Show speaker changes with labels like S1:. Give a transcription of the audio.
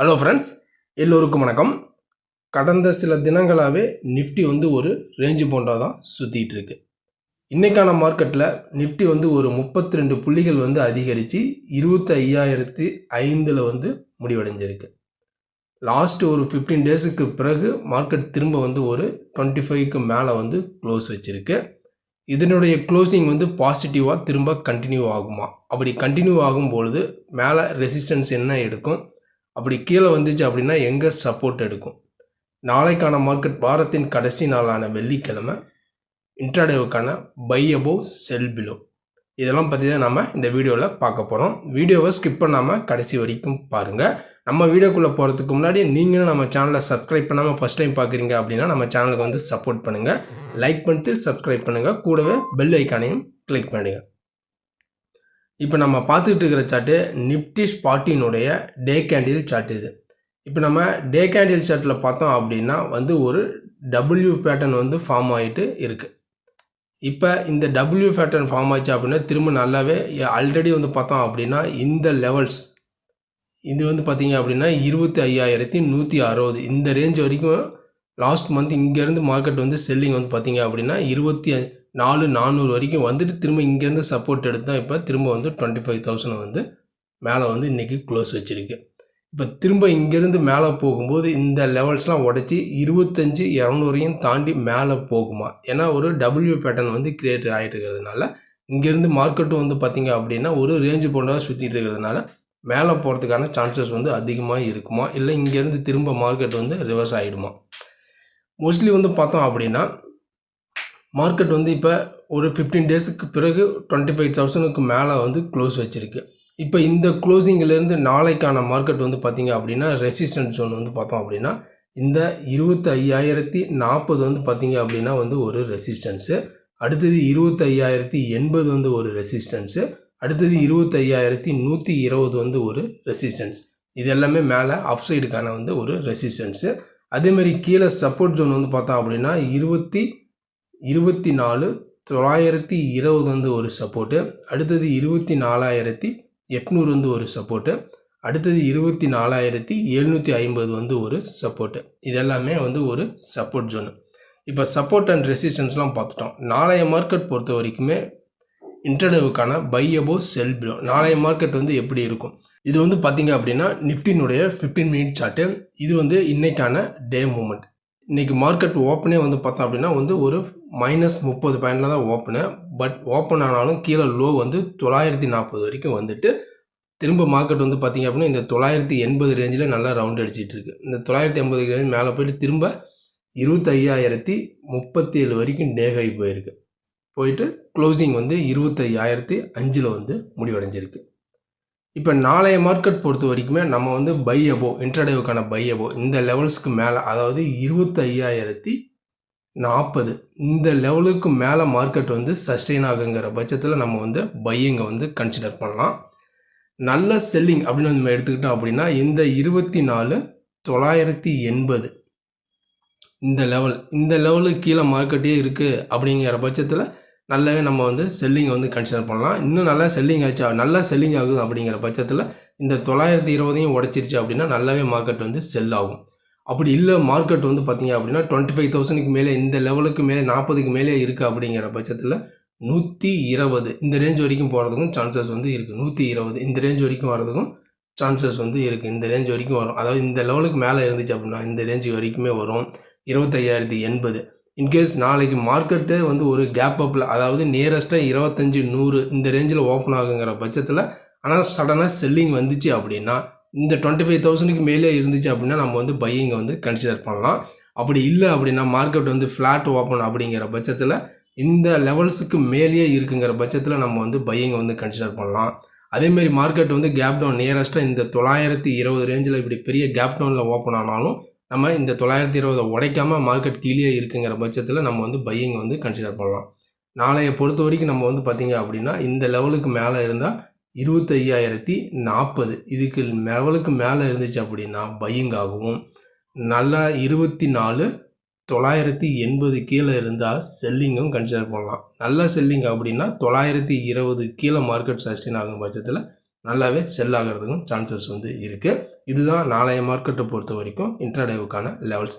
S1: Hello friends எல்லோருக்கும் வணக்கம். கடந்த சில தினங்களாகவே நிஃப்டி வந்து ஒரு ரேஞ்சு போன்றா தான் சுற்றிட்டு இருக்கு. இன்றைக்கான மார்க்கெட்டில் நிஃப்டி வந்து ஒரு முப்பத்தி ரெண்டு புள்ளிகள் வந்து அதிகரித்து இருபத்தி ஐயாயிரத்தி ஐந்தில் வந்து முடிவடைஞ்சிருக்கு. லாஸ்ட் ஒரு ஃபிஃப்டீன் டேஸுக்கு பிறகு மார்க்கெட் திரும்ப வந்து ஒரு டுவெண்ட்டி ஃபைவ்க்கு மேலே வந்து க்ளோஸ் வச்சுருக்கு. இதனுடைய க்ளோசிங் வந்து பாசிட்டிவாக திரும்ப கண்டினியூ ஆகுமா? அப்படி கண்டினியூ ஆகும் பொழுது மேலே ரெசிஸ்டன்ஸ் என்ன எடுக்கும்? அப்படி கீழே வந்துச்சு அப்படின்னா எங்கே சப்போர்ட் எடுக்கும்? நாளைக்கான மார்க்கெட் வாரத்தின் கடைசி நாளான வெள்ளிக்கிழமை இன்ட்ராடேவுக்கான பை அபோவ் செல் பிலோ இதெல்லாம் பற்றி தான் நம்ம இந்த வீடியோவில் பார்க்க போகிறோம் வீடியோவை ஸ்கிப் பண்ணாமல் கடைசி வரைக்கும் பாருங்கள் நம்ம வீடியோக்குள்ளே போகிறதுக்கு முன்னாடி நீங்களும் நம்ம சேனலை சப்ஸ்கிரைப் பண்ணாமல் ஃபஸ்ட் டைம் பார்க்குறீங்க அப்படின்னா நம்ம சேனலுக்கு வந்து சப்போர்ட் பண்ணுங்கள் லைக் பண்ணிட்டு சப்ஸ்கிரைப் பண்ணுங்கள் கூடவே பெல் ஐக்கானையும் கிளிக் பண்ணுங்கள் இப்போ நம்ம பார்த்துக்கிட்டு இருக்கிற சார்ட்டு நிப்டி ஸ்பாட்டினுடைய டே கேண்டில் சார்ட் இது. இப்போ நம்ம டே கேண்டில் சார்ட்டில் பார்த்தோம் அப்படின்னா வந்து ஒரு டபுள்யூ பேட்டர்ன் வந்து ஃபார்ம் ஆகிட்டு இருக்குது இப்போ இந்த டபுள்யூ பேட்டர்ன் ஃபார்ம் ஆச்சு அப்படின்னா திரும்ப நல்லாவே ஆல்ரெடி வந்து பார்த்தோம் அப்படின்னா இந்த லெவல்ஸ் இது வந்து பார்த்திங்க அப்படின்னா இருபத்தி ஐயாயிரத்தி நூற்றி அறுபது. இந்த ரேஞ்ச் வரைக்கும் லாஸ்ட் மந்த் இங்கேருந்து மார்க்கெட் வந்து செல்லிங் வந்து பார்த்தீங்க அப்படின்னா இருபத்தி நாலு நானூறு வரைக்கும் வந்துட்டு திரும்ப இங்கேருந்து சப்போர்ட் எடுத்து தான் இப்போ திரும்ப வந்து டுவெண்ட்டி ஃபைவ் தௌசண்ட் வந்து மேலே வந்து இன்றைக்கி க்ளோஸ் வச்சுருக்கு. இப்போ திரும்ப இங்கேருந்து மேலே போகும்போது இந்த லெவல்ஸ்லாம் உடச்சி இருபத்தஞ்சி இரநூறையும் தாண்டி மேலே போகுமா? ஏன்னா ஒரு டபிள்யூ பேட்டர்ன் வந்து கிரியேட் ஆகிட்டு இருக்கிறதுனால இங்கேருந்து மார்க்கெட்டும் வந்து பார்த்திங்க அப்படின்னா ஒரு ரேஞ்சு போன்றதாக சுற்றிட்டு இருக்கிறதுனால மேலே போகிறதுக்கான சான்சஸ் வந்து அதிகமாக இருக்குமா? இல்லை இங்கேருந்து திரும்ப மார்க்கெட் வந்து ரிவர்ஸ் ஆகிடுமா மோஸ்ட்லி வந்து பார்த்தோம் அப்படின்னா மார்க்கெட் வந்து இப்போ ஒரு ஃபிஃப்டீன் டேஸுக்கு பிறகு டுவெண்ட்டி ஃபைவ் தௌசண்ட்க்கு மேலே வந்து க்ளோஸ் வச்சுருக்கு. இப்போ இந்த க்ளோசிங்கிலேருந்து நாளைக்கான மார்க்கெட் வந்து பார்த்திங்க அப்படின்னா ரெசிஸ்டன்ஸ் ஜோன் வந்து பார்த்தோம் அப்படின்னா இந்த இருபத்தி ஐயாயிரத்தி நாற்பது வந்து பார்த்திங்க அப்படின்னா வந்து ஒரு ரெசிஸ்டன்ஸு அடுத்தது இருபத்தி ஐயாயிரத்தி எண்பது வந்து ஒரு ரெசிஸ்டன்ஸு அடுத்தது இருபத்தி ஐயாயிரத்தி நூற்றி இருபது வந்து ஒரு ரெசிஸ்டன்ஸ் இது எல்லாமே மேலே அப் சைடுக்கான வந்து ஒரு ரெசிஸ்டன்ஸு அதேமாதிரி கீழே சப்போர்ட் ஜோன் வந்து பார்த்தோம் அப்படின்னா இருபத்தி இருபத்தி நாலு தொள்ளாயிரத்தி இருபது வந்து ஒரு சப்போர்ட்டு அடுத்தது இருபத்தி நாலாயிரத்தி எட்நூறு வந்து ஒரு சப்போர்ட்டு அடுத்தது இருபத்தி நாலாயிரத்தி எழுநூற்றி ஐம்பது வந்து ஒரு சப்போர்ட்டு இதெல்லாமே வந்து ஒரு சப்போர்ட் ஜோனு இப்போ சப்போர்ட் அண்ட் ரெசிஸ்டன்ஸ்லாம் பார்த்துட்டோம். நாளைய மார்க்கெட் பொறுத்த வரைக்குமே இன்டர்டவுக்கான பை அபோ செல் பிலோ நாளைய மார்க்கெட் வந்து எப்படி இருக்கும்? இது வந்து பார்த்தீங்க அப்படின்னா நிஃப்டினுடைய ஃபிஃப்டீன் மினிட் சார்ட்டு இது வந்து இன்றைக்கான டே மூமெண்ட் இன்றைக்கி மார்க்கெட் ஓப்பனே வந்து பார்த்தோம் அப்படின்னா வந்து ஒரு மைனஸ் முப்பது பாயிண்டில் தான் ஓப்பனு பட் ஓப்பன் ஆனாலும் கீழே லோ வந்து தொள்ளாயிரத்தி நாற்பது வரைக்கும் வந்துட்டு திரும்ப மார்க்கெட் வந்து பார்த்திங்க அப்படின்னா இந்த தொள்ளாயிரத்தி எண்பது ரேஞ்சில் நல்லா ரவுண்ட் அடிச்சிட்டு இருக்கு. இந்த தொள்ளாயிரத்தி எண்பது ரேஞ்ச் மேலே போயிட்டு திரும்ப இருபத்தையாயிரத்தி முப்பத்தி ஏழு வரைக்கும் டே ஹை போயிருக்கு. போயிட்டு க்ளோசிங் வந்து இருபத்தையாயிரத்தி அஞ்சில் வந்து முடிவடைஞ்சிருக்கு. இப்போ நாளைய மார்க்கெட் பொறுத்த வரைக்குமே நம்ம வந்து பை அபோ இன்ட்ரடேவுக்கான பை அபோ இந்த லெவல்ஸ்க்கு மேலே அதாவது இருபத்தையாயிரத்தி நாற்பது இந்த லெவலுக்கு மேலே மார்க்கெட் வந்து சஸ்டெயின் ஆகுங்கிற பட்சத்தில் நம்ம வந்து பையிங்கை வந்து கன்சிடர் பண்ணலாம். நல்ல செல்லிங் அப்படின்னு நம்ம எடுத்துக்கிட்டோம் அப்படின்னா இந்த இருபத்தி நாலு தொள்ளாயிரத்தி எண்பது. இந்த லெவல் இந்த லெவலுக்கு கீழே மார்க்கெட்டே இருக்குது அப்படிங்கிற பட்சத்தில் நல்லாவே நம்ம வந்து செல்லிங்கை வந்து கன்சிடர் பண்ணலாம். இன்னும் நல்லா செல்லிங் ஆச்சு நல்லா செல்லிங் ஆகுது அப்படிங்கிற பட்சத்தில் இந்த தொள்ளாயிரத்தி இருபதையும் உடச்சிருச்சு அப்படின்னா நல்லாவே மார்க்கெட் வந்து செல் ஆகும். அப்படி இல்லை மார்க்கெட் வந்து பார்த்தீங்க அப்படின்னா டுவெண்ட்டி ஃபைவ் தௌசண்ட்க்கு மேலே இந்த லெவலுக்கு மேலே நாற்பதுக்கு மேலே இருக்குது அப்படிங்கிற பட்சத்தில் நூற்றி இருபது. இந்த ரேஞ்ச் வரைக்கும் போகிறதுக்கும் சான்சஸ் வந்து இருக்குது நூற்றி இருபது. இந்த ரேஞ்ச் வரைக்கும் வரதுக்கும் சான்சஸ் வந்து இருக்குது இந்த ரேஞ்ச் வரைக்கும் வரும். அதாவது இந்த லெவலுக்கு மேலே இருந்துச்சு அப்படின்னா இந்த ரேஞ்ச் வரைக்குமே வரும். இருபத்தையாயிரத்தி எண்பது. இன்கேஸ் நாளைக்கு மார்க்கெட்டு வந்து ஒரு கேப் அப்பில் அதாவது நியரஸ்ட்டாக இருபத்தஞ்சி நூறு இந்த ரேஞ்சில் ஓப்பன் ஆகுங்கிற பட்சத்தில் ஆனால் சடனாக செல்லிங் வந்துச்சு அப்படின்னா இந்த டுவெண்ட்டி ஃபைவ் தௌசண்ட்க்கு மேலே இருந்துச்சு அப்படின்னா நம்ம வந்து பையிங்கை வந்து கன்சிடர் பண்ணலாம். அப்படி இல்லை அப்படின்னா மார்க்கெட் வந்து ஃப்ளாட் ஓப்பன் அப்படிங்கிற பட்சத்தில் இந்த லெவல்ஸுக்கு மேலேயே இருக்குங்கிற பட்சத்தில் நம்ம வந்து பையிங்கை வந்து கன்சிடர் பண்ணலாம். அதேமாரி மார்க்கெட் வந்து கேப் டவுன் நியரஸ்ட்டாக இந்த தொள்ளாயிரத்தி இருபது ரேஞ்சில் இப்படி பெரிய கேப் டவுனில் ஓப்பன் ஆனாலும் நம்ம இந்த தொள்ளாயிரத்தி இருபதை உடைக்காமல் மார்க்கெட் கீழே இருக்குங்கிற பட்சத்தில் நம்ம வந்து பையிங்கை வந்து கன்சிடர் பண்ணலாம். நாளைய பொறுத்த வரைக்கும் நம்ம வந்து பார்த்திங்க அப்படின்னா இந்த லெவலுக்கு மேலே இருந்தால் இருபத்தையாயிரத்தி நாற்பது. இதுக்கு லெவலுக்கு மேலே இருந்துச்சு அப்படின்னா பையிங் ஆகவும் நல்லா இருபத்தி நாலு தொள்ளாயிரத்தி எண்பது கீழே இருந்தால் செல்லிங்கும் கன்சிடர் பண்ணலாம். நல்ல செல்லிங் அப்படின்னா தொள்ளாயிரத்தி இருபது கீழே மார்க்கெட் சஸ்டெயின் ஆகும் பட்சத்தில் நல்லாவே செல் ஆகிறதுக்கும் சான்சஸ் வந்து இருக்குது இதுதான் நாளைய மார்க்கெட்டை பொறுத்த வரைக்கும் இன்ட்ராடேவுக்கான லெவல்ஸ்